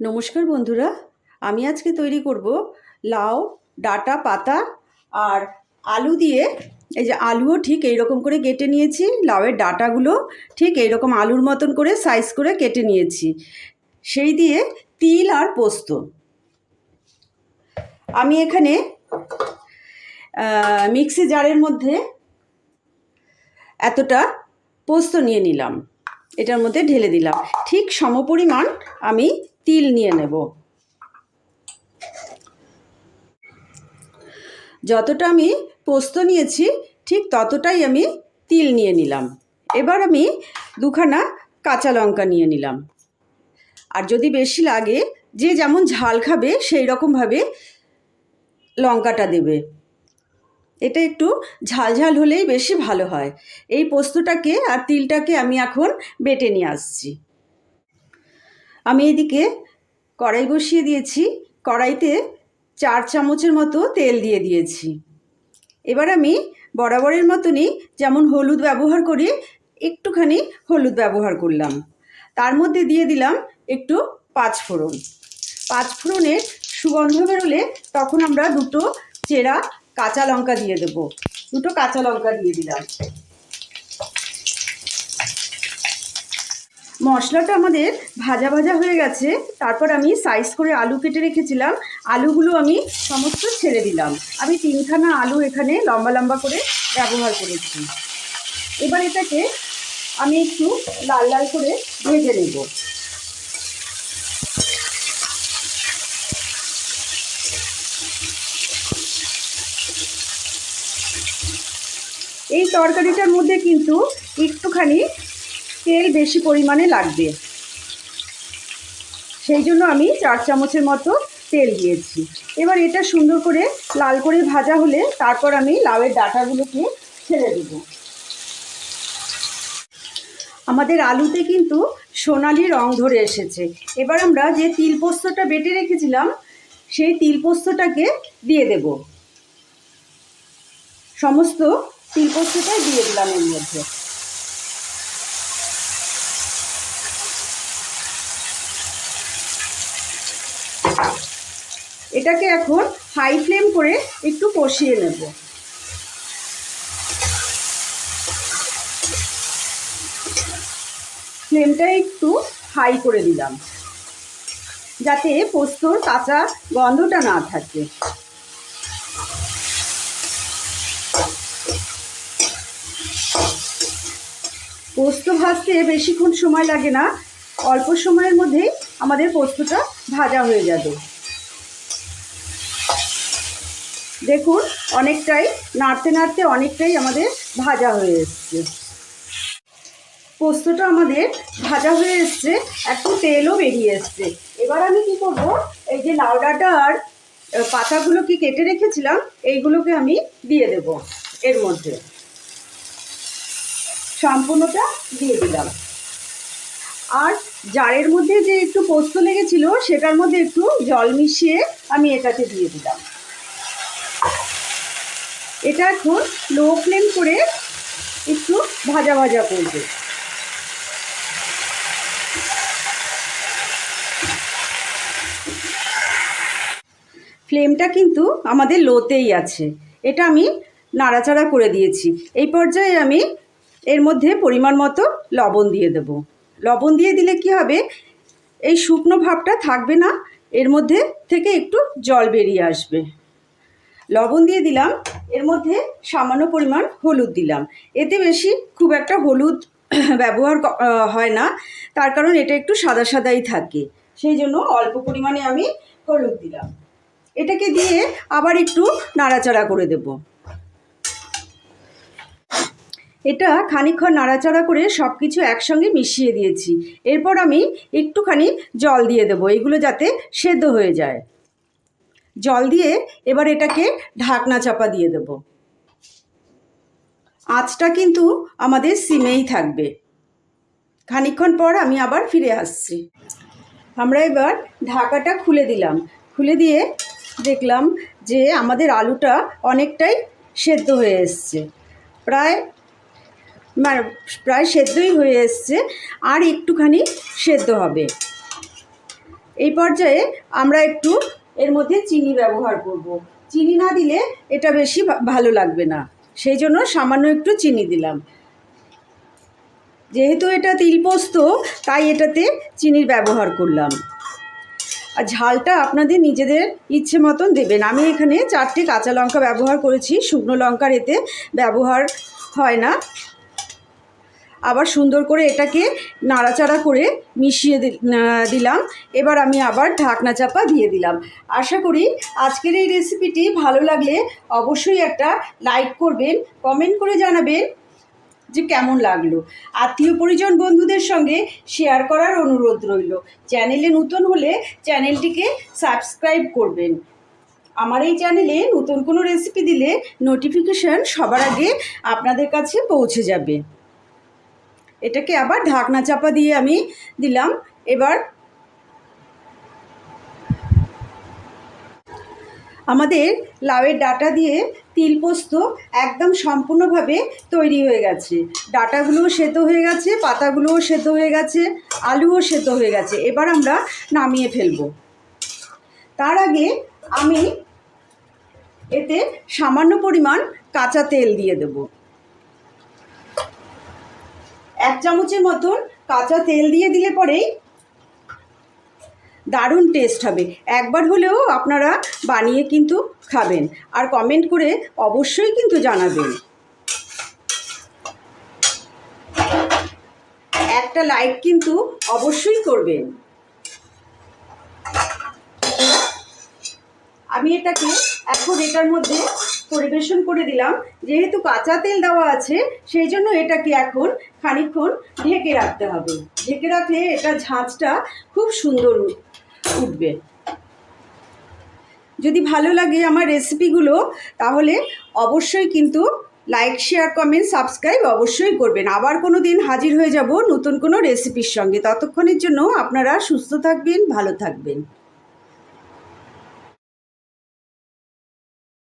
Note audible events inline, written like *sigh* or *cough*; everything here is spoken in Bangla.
নমস্কার বন্ধুরা, আমি আজকে তৈরি করব লাউ, ডাটা, পাতা আর আলু দিয়ে। এই যে আলুও ঠিক এই রকম করে কেটে নিয়েছি, লাউয়ের ডাটাগুলো ঠিক এই রকম আলুর মতন করে সাইজ করে কেটে নিয়েছি। সেই দিয়ে তিল আর পোস্ত। আমি এখানে মিক্সি জারের মধ্যে এতটা পোস্ত নিয়ে নিলাম। এটার মধ্যে ঢেলে দিলাম। ঠিক সমপরিমাণ আমি তিল নিয়ে নেব। যতটা আমি পোস্ত নিয়েছি, ঠিক ততটাই আমি তিল নিয়ে নিলাম। এবার আমি দুখানা কাঁচা লঙ্কা নিয়ে নিলাম। আর যদি বেশি লাগে, যে যেমন ঝাল খাবে, সেই রকমভাবে লঙ্কাটা দেবে। এটা একটু ঝাল ঝাল হলেই বেশি ভালো হয়। এই পোস্তটাকে আর তিলটাকে আমি এখন বেটে নিয়ে আসছি। আমি এদিকে কড়াই বসিয়ে দিয়েছি। কড়াইতে চার চামচের মতো তেল দিয়ে দিয়েছি। এবার আমি বরাবরের মতনই যেমন হলুদ ব্যবহার করি একটুখানি হলুদ ব্যবহার করলাম। তার মধ্যে দিয়ে দিলাম একটু পাঁচফোড়ন পাঁচফোড়নের সুগন্ধ বেরোলে তখন আমরা দুটো চেরা কাঁচা লঙ্কা দিয়ে দেব। দুটো কাঁচা লঙ্কা দিয়ে দিলাম। মশলাটা আমাদের ভাজা ভাজা হয়ে গেছে। তারপর আমি সাইজ করে আলু কেটে রেখেছিলাম। আলুগুলো আমি সমস্ত ছেড়ে দিলাম। আমি তিনখানা আলু এখানে লম্বা লম্বা করে ব্যবহার করেছি। এবার এটাকে আমি একটু লাল লাল করে ভেজে নেব। এই তরকারিটার মধ্যে কিন্তু একটুখানি তেল বেশি পরিমাণে লাগবে। সেই জন্য আমি চার চামচের মতো তেল দিয়েছি। এবার এটা সুন্দর করে লাল করে ভাজা হলে তারপর আমি লাউয়ের ডাঁটাগুলোকে ছেড়ে দেব। আমাদের আলুতে কিন্তু সোনালি রং ধরে এসেছে। এবার আমরা যে তিল পোস্তটা বেটে রেখেছিলাম, সেই তিল পোস্তটাকে দিয়ে দেব। সমস্ত তিল পোস্তটাই দিয়ে দিলাম এর মধ্যে। এটাকে এখন হাই ফ্লেম করে একটু কষিয়ে নেব। ফ্লেমটা একটু হাই করে দিলাম, যাতে পোস্তর কাঁচা গন্ধটা না থাকে। পোস্ত ভাজতে বেশিক্ষণ সময় লাগে না, অল্প সময়ের মধ্যেই আমাদের পোস্তটা ভাজা হয়ে যাবে। দেখুন অনেকটাই নাড়তে নাড়তে অনেকটাই আমাদের ভাজা হয়ে এসছে। পোস্তটা আমাদের ভাজা হয়ে এসছে একটু তেলও বেরিয়ে এসছে। এবার আমি কি করব এই যে লাউ ডাঁটা আর আহ, পাতাগুলো কি কেটে রেখেছিলাম এইগুলোকে আমি দিয়ে দেব এর মধ্যে। সম্পূর্ণটা দিয়ে দিলাম। আর জারের মধ্যে যে একটু পোস্ত লেগেছিল সেটার মধ্যে একটু জল মিশিয়ে আমি এটাতে দিয়ে দিলাম। এটা এখন লো ফ্লেম করে একটু ভাজা ভাজা করবে। ফ্লেমটা কিন্তু আমাদের লোতেই আছে। এটা আমি নাড়াচাড়া করে দিয়েছি। এই পর্যায়ে আমি এর মধ্যে পরিমাণ মতো লবণ দিয়ে দেব। লবণ দিয়ে দিলে কি হবে? এই শুকনো ভাবটা থাকবে না। এর মধ্যে থেকে একটু জল বেরিয়ে আসবে। লবণ দিয়ে দিলাম, এর মধ্যে সামান্য পরিমাণ হলুদ দিলাম। এতে বেশি খুব একটা হলুদ *clears throat* ব্যবহার হয় না, তার কারণ এটা একটু সাদা সাদাই থাকে, সেই জন্য অল্প পরিমাণে আমি হলুদ দিলাম। এটাকে দিয়ে আবার একটু নাড়াচাড়া করে দেব। এটা খানিকক্ষণ নাড়াচাড়া করে সব কিছু একসঙ্গে মিশিয়ে দিয়েছি, এরপর আমি একটুখানি জল দিয়ে দেবো, এগুলো যাতে সেদ্ধ হয়ে যায়। জল দিয়ে এবার এটাকে ঢাকনা চাপা দিয়ে দেব। আঁচটা কিন্তু আমাদের সিমেই থাকবে। খানিকক্ষণ পর আমি আবার ফিরে আসছি। আমরা এবার ঢাকাটা খুলে দিলাম। খুলে দিয়ে দেখলাম যে আমাদের আলুটা অনেকটাই সেদ্ধ হয়ে এসছে। প্রায় মানে প্রায় সেদ্ধই হয়ে এসছে, আর একটুখানি সেদ্ধ হবে। এই পর্যায়ে আমরা একটু এর মধ্যে চিনি ব্যবহার করব। চিনি না দিলে এটা বেশি ভালো লাগবে না। সেই জন্য সামান্য একটু চিনি দিলাম। যেহেতু এটা তিল পোস্ত, তাই এটাতে চিনির ব্যবহার করলাম। আর ঝালটা আপনাদের নিজেদের ইচ্ছে মতন দেবেন। আমি এখানে চারটে কাঁচা লঙ্কা ব্যবহার করেছি। শুকনো লঙ্কার এতে ব্যবহার হয় না। আবার সুন্দর করে এটাকে নাড়াচাড়া করে মিশিয়ে দিলাম। এবার আমি আবার ঢাকনা চাপা দিয়ে দিলাম। আশা করি আজকের এই রেসিপিটি ভালো লাগলে অবশ্যই একটা লাইক করবেন, কমেন্ট করে জানাবেন যে কেমন লাগল। আত্মীয় পরিজন বন্ধুদের সঙ্গে শেয়ার করার অনুরোধ রইল। চ্যানেলে নতুন হলে চ্যানেলটিকে সাবস্ক্রাইব করবেন। আমার এই চ্যানেলে নতুন কোনো রেসিপি দিলে নোটিফিকেশান সবার আগে আপনাদের কাছে পৌঁছে যাবে। এটাকে আবার ঢাকনা চাপা দিয়ে আমি দিলাম। এবার আমাদের লাউয়ের ডাটা দিয়ে তিল পোস্ত একদম সম্পূর্ণভাবে তৈরি হয়ে গেছে। ডাটাগুলোও সেদ্ধ হয়ে গেছে, পাতাগুলোও সেদ্ধ হয়ে গেছে, আলুও সেদ্ধ হয়ে গেছে। এবার আমরা নামিয়ে ফেলব। তার আগে আমি এতে সামান্য পরিমাণ কাঁচা তেল দিয়ে দেব। এক চামচের মতন কাঁচা তেল দিয়ে দিলে পরেই দারুণ টেস্ট হবে। একবার হলেও আপনারা বানিয়ে কিন্তু খাবেন। আর কমেন্ট করে অবশ্যই কিন্তু জানাবেন। একটা লাইক কিন্তু অবশ্যই করবেন। আমি এটাকে এখন এটার মধ্যে পরিবেশন করে দিলাম। যেহেতু কাঁচা তেল দেওয়া আছে, সেই জন্য এটাকে এখন খানিকক্ষণ ঢেকে রাখতে হবে। ঢেকে রাখলে এটা ঝাঁঝটা খুব সুন্দর উঠবে। যদি ভালো লাগে আমার রেসিপিগুলো, তাহলে অবশ্যই কিন্তু লাইক, শেয়ার, কমেন্ট, সাবস্ক্রাইব অবশ্যই করবেন। আবার কোনো দিন হাজির হয়ে যাব নতুন কোনো রেসিপির সঙ্গে। ততক্ষণের জন্য আপনারা সুস্থ থাকবেন, ভালো থাকবেন।